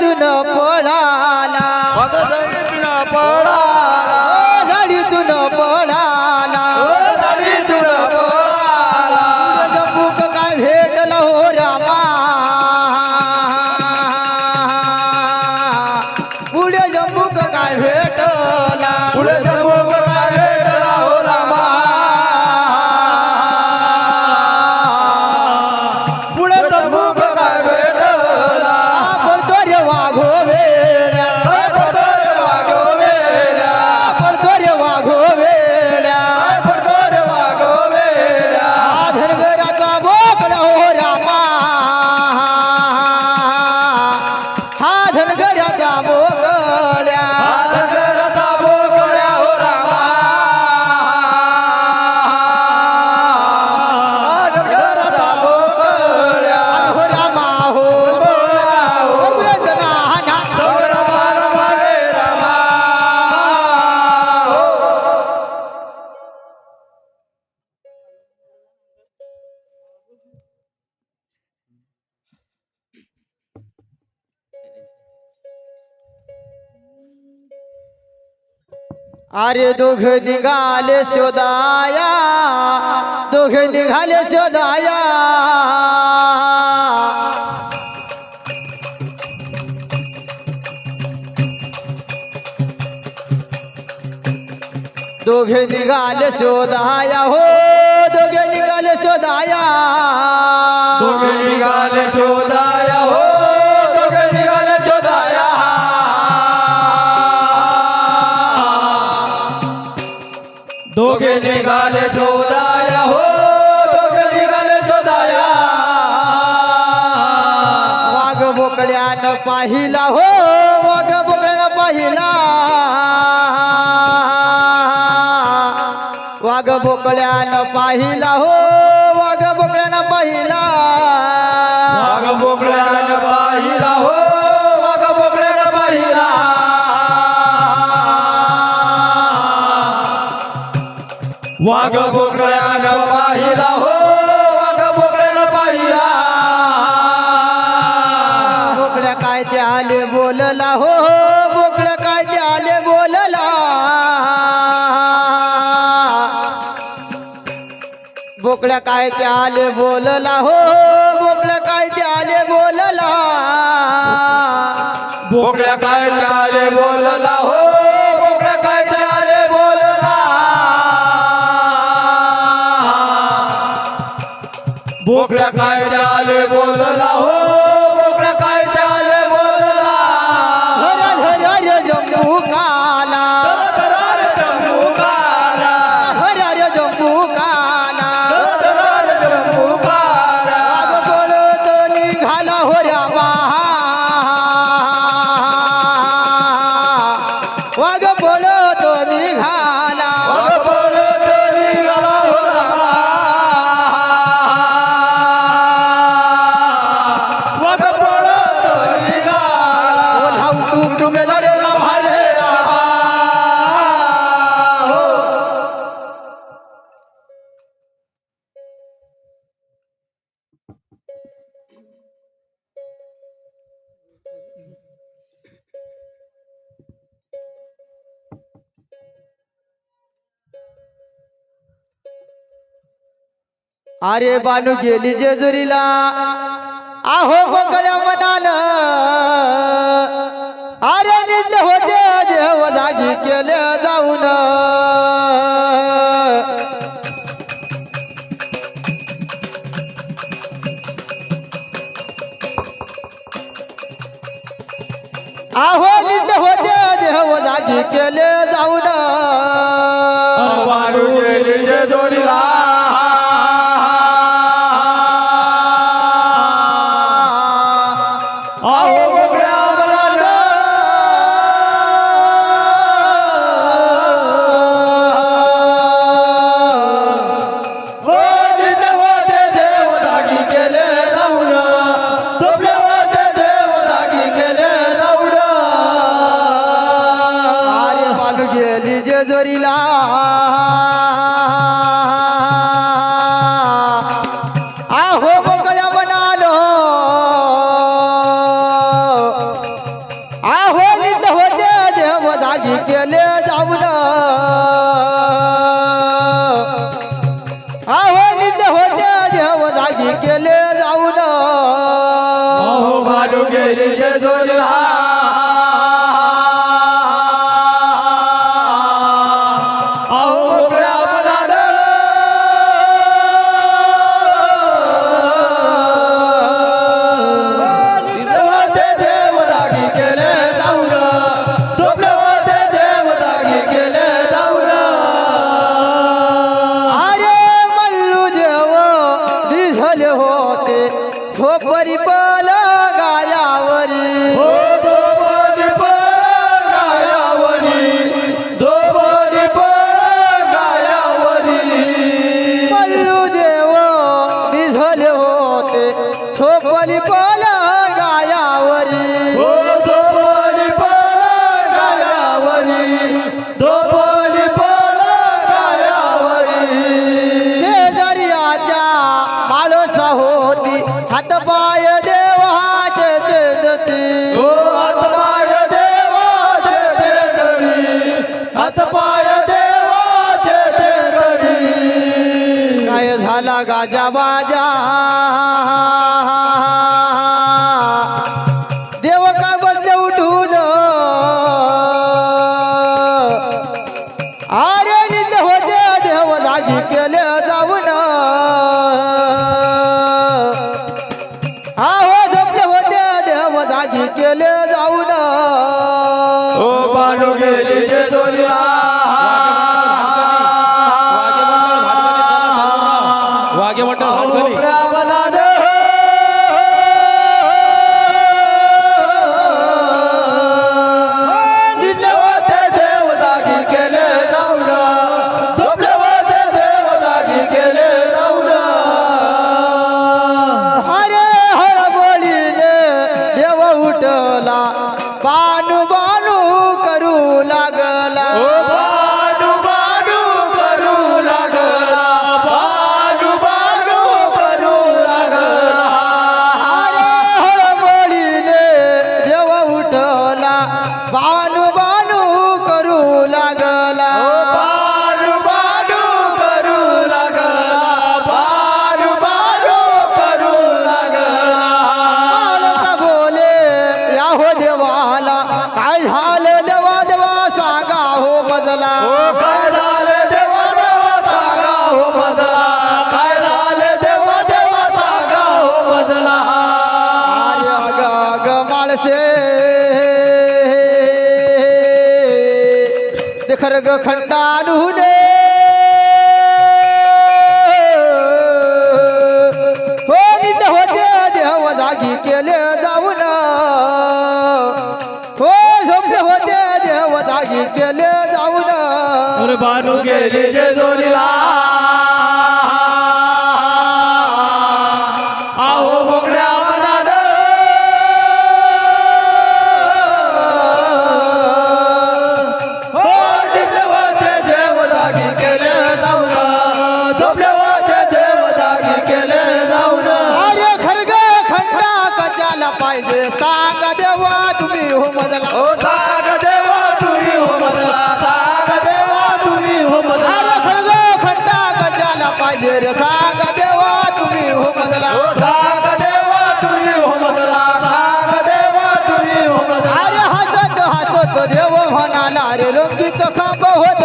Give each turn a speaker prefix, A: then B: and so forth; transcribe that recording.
A: দুনো
B: अरे दुख निगाल सोदाया दुख निगाल सोदाया दुख निगाल शोदाया हो,
A: दुख निगाल सोदाया दुख निगाल शोदाया
B: वाघ बोकड्यानं पाहिला। हो वाघ बोकड्यानं पाहिला। वाघ बोकड्यानं पाहिला हो वाघ बोकड्यानं पाहिला।
A: वाघ हो पाहिला हो
B: बोकड्या काय ते आले बोलला हो बोकड्या काय ते आले बोलला. बोकड्या काय
A: चाले बोलला हो बोकड्या काय बोलला. बोकड्या काय Wagga
B: अरे बानू गेली जेजुरीला. आहो बगळ्या मनान. अरे निज होते देव जागी केले जाऊन. आहो निज होते देव जागी केले जाऊन.
A: गेली जेजुरीला. জরিলা झाले होते हो परिपाल गायावरी.
B: গাজা বাজা खरग खंडानहून
A: हो
B: नित होते देव जागी केले जाऊन। हो झोपले हो होते देव जागी केले जाऊन।
C: बानू
A: गेले जे दोरीला।
B: So